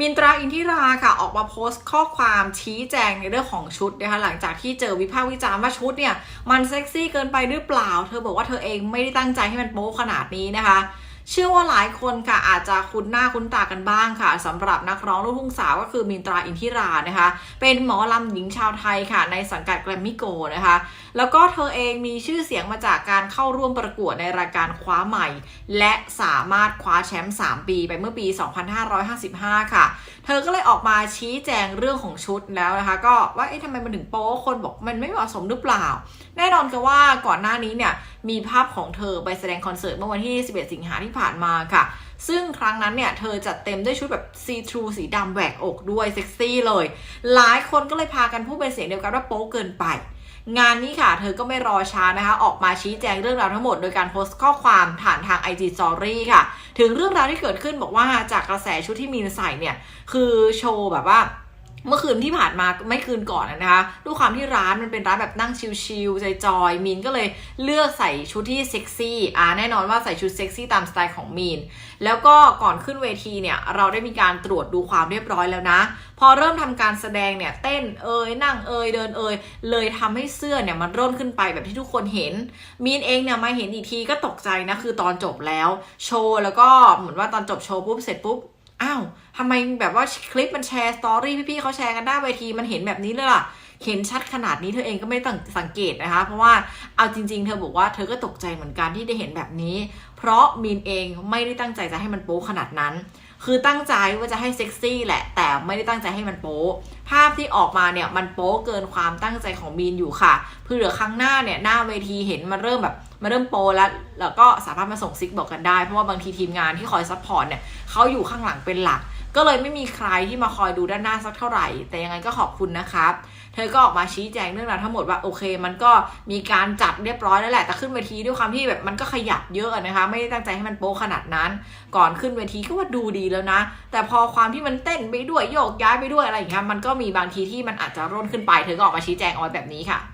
มินตราอินทิราค่ะออกมาโพสต์ข้อความชี้แจงในเรื่องของชุดนะคะหลังจากที่เจอวิพากษ์วิจารณ์ว่าชุดเนี่ย มันเซ็กซี่เกินไปหรือเปล่า เธอบอกว่าเธอเองไม่ได้ตั้งใจให้มันโป๊ขนาดนี้นะคะ เชื่อว่าหลายคนค่ะอาจจะคุ้นหน้าคุ้นตากันบ้างค่ะสำหรับนักร้องลูกทุ่งสาวก็คือมินตราอินทิรานะคะ เป็นหมอลำหญิงชาวไทยค่ะ ในสังกัดแกรมมี่โกนะคะ แล้วก็เธอเองมีชื่อเสียงมาจากการเข้าร่วมประกวดในรายการคว้าใหม่ และสามารถคว้าแชมป์3 ปีไปเมื่อปี 2555 ค่ะ เธอก็เลยออกมาชี้แจงเรื่องของชุดแล้วนะคะ ก็ว่าเอ๊ะทำไมมันถึงโป๊คนบอกมันไม่เหมาะสมหรือเปล่า แน่นอนคือว่าก่อนหน้านี้เนี่ยมีภาพของเธอไปแสดงคอนเสิร์ตเมื่อวันที่11สิงหาที่ผ่านมาค่ะ ซึ่งครั้งนั้นเนี่ย เธอจัดเต็มด้วยชุดแบบซีทรูสีดำแหวกอกด้วย เซ็กซี่เลย หลายคนก็เลยพากันพูดเป็นเสียงเดียวกันว่าโป๊เกินไป งานนี้ค่ะ เธอก็ไม่รอช้านะคะ ออกมาชี้แจงเรื่องราวทั้งหมดโดยการโพสต์ข้อความผ่านทาง IG Story ค่ะ ถึงเรื่องราวที่เกิดขึ้นบอกว่าจากกระแสชุดที่มีนใส่เนี่ย คือโชว์แบบว่า เมื่อคืนที่ผ่านมาไม่คืนก่อนนะคะด้วยความที่ร้านมันเป็นร้านแบบนั่งชิลๆใจจอยมีนก็เลยเลือกใส่ชุดที่เซ็กซี่อ่าแน่นอนว่าใส่ชุดเซ็กซี่ตามสไตล์ของมีน แล้วก็ก่อนขึ้นเวทีเนี่ย เราได้มีการตรวจดูความเรียบร้อยแล้วนะ พอเริ่มทำการแสดงเนี่ย เต้นเอยนั่งเอยเดินเอยเลยทำให้เสื้อเนี่ยมันร่นขึ้นไปแบบที่ทุกคนเห็น มีนเองเนี่ยมาเห็นอีกทีก็ตกใจนะคือตอนจบแล้ว โชว์แล้วก็เหมือนว่าตอนจบโชว์ปุ๊บเสร็จปุ๊บ อ้าวทำไมแบบว่าคลิปมันแชร์สตอรี่พี่ๆเขาแชร์กันหน้าเวทีมันเห็นแบบนี้เลยล่ะเห็นชัดขนาดนี้เธอเองก็ไม่ตั้งสังเกตนะคะ เพราะว่าเอาจริง ๆ เธอบอกว่าเธอก็ตกใจเหมือนกันที่ได้เห็นแบบนี้ เพราะมีนเองไม่ได้ตั้งใจจะให้มันโป๊ขนาดนั้น คือตั้งใจว่าจะให้เซ็กซี่แหละ แต่ไม่ได้ตั้งใจให้มันโป๊ภาพที่ออกมาเนี่ยมันโป๊เกินความตั้งใจของมีนอยู่ค่ะเพื่อครั้งหน้าเนี่ยหน้าเวทีเห็นมันเริ่มแบบมันเริ่มโปแล้ว แล้วก็สามารถมาส่งซิกบอกกันได้ เพราะว่าบางทีทีมงานที่คอยซัพพอร์ตเนี่ยเขาอยู่ข้างหลังเป็นหลัก ก็เลยไม่มีใครที่มาคอยดูด้านหน้าสักเท่าไหร่ แต่ยังไงก็ขอบคุณนะครับ เธอก็ออกมาชี้แจงเรื่องราวทั้งหมดว่าโอเค มันก็มีการจัดเรียบร้อยแล้วแหละ แต่ขึ้นเวทีด้วยความที่แบบมันก็ขยับเยอะนะคะ ไม่ได้ตั้งใจให้มันโป๊ขนาดนั้น ก่อนขึ้นเวทีก็ว่าดูดีแล้วนะ แต่พอความที่มันเต้นไปด้วยโยกย้ายไปด้วยอะไรอย่างเงี้ย มันก็มีบางทีที่มันอาจจะร่นขึ้นไป เธอก็ออกมาชี้แจงเอาไว้แบบนี้ค่ะ